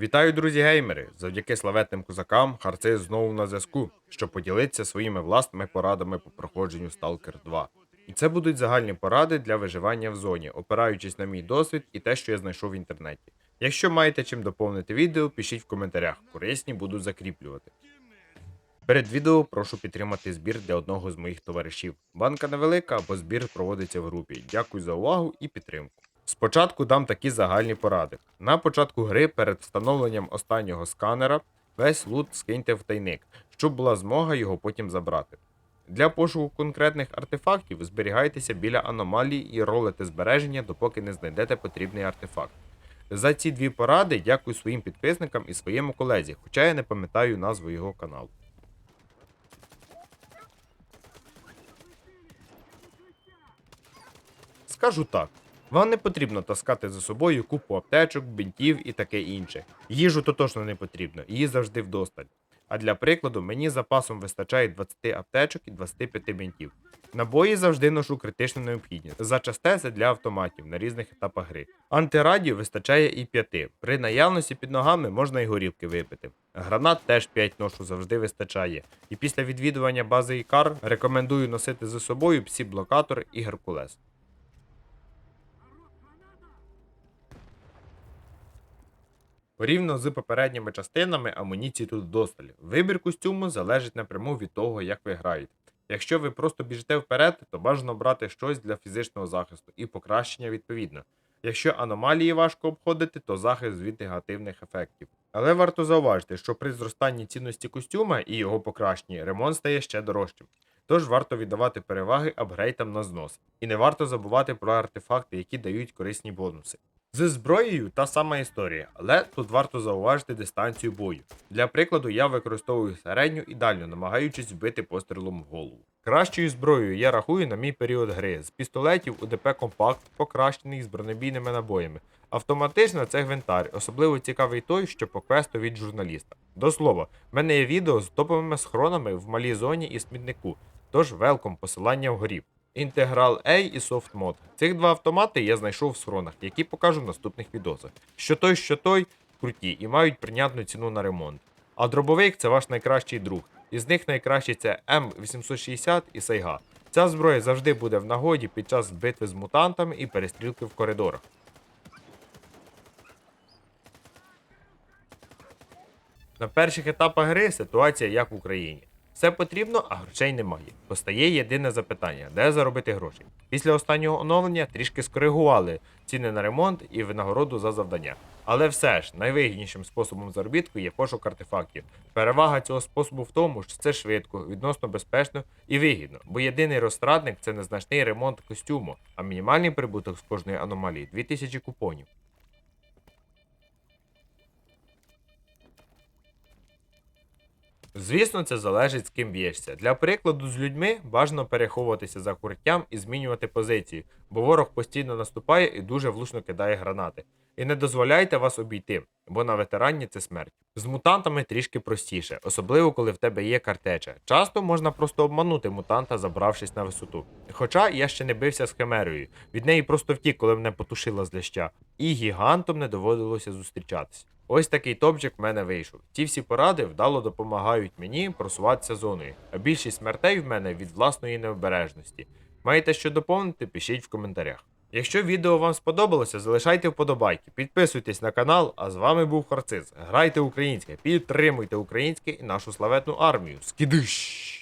Вітаю, друзі геймери! Завдяки славетним козакам Харциз знову на зв'язку, щоб поділитися своїми власними порадами по проходженню Stalker 2. І це будуть загальні поради для виживання в зоні, опираючись на мій досвід і те, що я знайшов в інтернеті. Якщо маєте чим доповнити відео, пишіть в коментарях, корисні буду закріплювати. Перед відео прошу підтримати збір для одного з моїх товаришів. Банка невелика, бо збір проводиться в групі. Дякую за увагу і підтримку. Спочатку дам такі загальні поради. На початку гри перед встановленням останнього сканера весь лут скиньте в тайник, щоб була змога його потім забрати. Для пошуку конкретних артефактів зберігайтеся біля аномалій і ролите збереження, допоки не знайдете потрібний артефакт. За ці дві поради дякую своїм підписникам і своєму колезі, хоча я не пам'ятаю назву його каналу. Скажу так. Вам не потрібно таскати за собою купу аптечок, бинтів і таке інше. Їжу то точно не потрібно, її завжди вдосталь. А для прикладу, мені запасом вистачає 20 аптечок і 25 бинтів. Набої завжди ношу критично необхідні. Зачасте це для автоматів на різних етапах гри. Антирадіо вистачає і 5. При наявності під ногами можна і горілки випити. Гранат теж 5 ношу завжди вистачає. І після відвідування бази Ікар рекомендую носити за собою псі-блокатор і Геркулес. Порівняно з попередніми частинами амуніції тут вдосталь. Вибір костюму залежить напряму від того, як ви граєте. Якщо ви просто біжите вперед, то бажано брати щось для фізичного захисту і покращення відповідно. Якщо аномалії важко обходити, то захист від негативних ефектів. Але варто зауважити, що при зростанні цінності костюма і його покращенні ремонт стає ще дорожчим. Тож варто віддавати переваги апгрейтам на знос. І не варто забувати про артефакти, які дають корисні бонуси. З зброєю та сама історія, але тут варто зауважити дистанцію бою. Для прикладу, я використовую середню і дальню, намагаючись вбити пострілом в голову. Кращою зброєю я рахую на мій період гри. З пістолетів УДП Компакт покращений з бронебійними набоями. Автоматично це гвинтар, особливо цікавий той, що по квесту від журналіста. До слова, в мене є відео з топовими схронами в малій зоні і смітнику, тож велком посилання вгорі. Інтеграл A і Soft Mod. Цих два автомати я знайшов в схронах, які покажу в наступних відосах. Що той, що той круті і мають прийнятну ціну на ремонт. А дробовик це ваш найкращий друг. Із них найкращий це М860 і Сайга. Ця зброя завжди буде в нагоді під час битви з мутантами і перестрілки в коридорах. На перших етапах гри ситуація як в Україні. Все потрібно, а грошей немає. Постає єдине запитання: де заробити гроші? Після останнього оновлення трішки скоригували ціни на ремонт і винагороду за завдання. Але все ж найвигіднішим способом заробітку є пошук артефактів. Перевага цього способу в тому, що це швидко, відносно безпечно і вигідно, бо єдиний розтратник це незначний ремонт костюму, а мінімальний прибуток з кожної аномалії 2000 купонів. Звісно, це залежить з ким б'єшся. Для прикладу, з людьми бажано переховуватися за укриттям і змінювати позиції, бо ворог постійно наступає і дуже влучно кидає гранати. І не дозволяйте вас обійти, бо на ветерані це смерть. З мутантами трішки простіше, особливо коли в тебе є картеча. Часто можна просто обманути мутанта, забравшись на висоту. Хоча я ще не бився з химерою, від неї просто втік, коли мене потушила з ляща, і гігантом не доводилося зустрічатись. Ось такий топчик в мене вийшов. Ці всі поради вдало допомагають мені просуватися зоною, а більшість смертей в мене від власної необережності. Маєте що доповнити, пишіть в коментарях. Якщо відео вам сподобалося, залишайте вподобайки, підписуйтесь на канал, а з вами був Харциз. Грайте українське, підтримуйте українське і нашу славетну армію. Скидиш!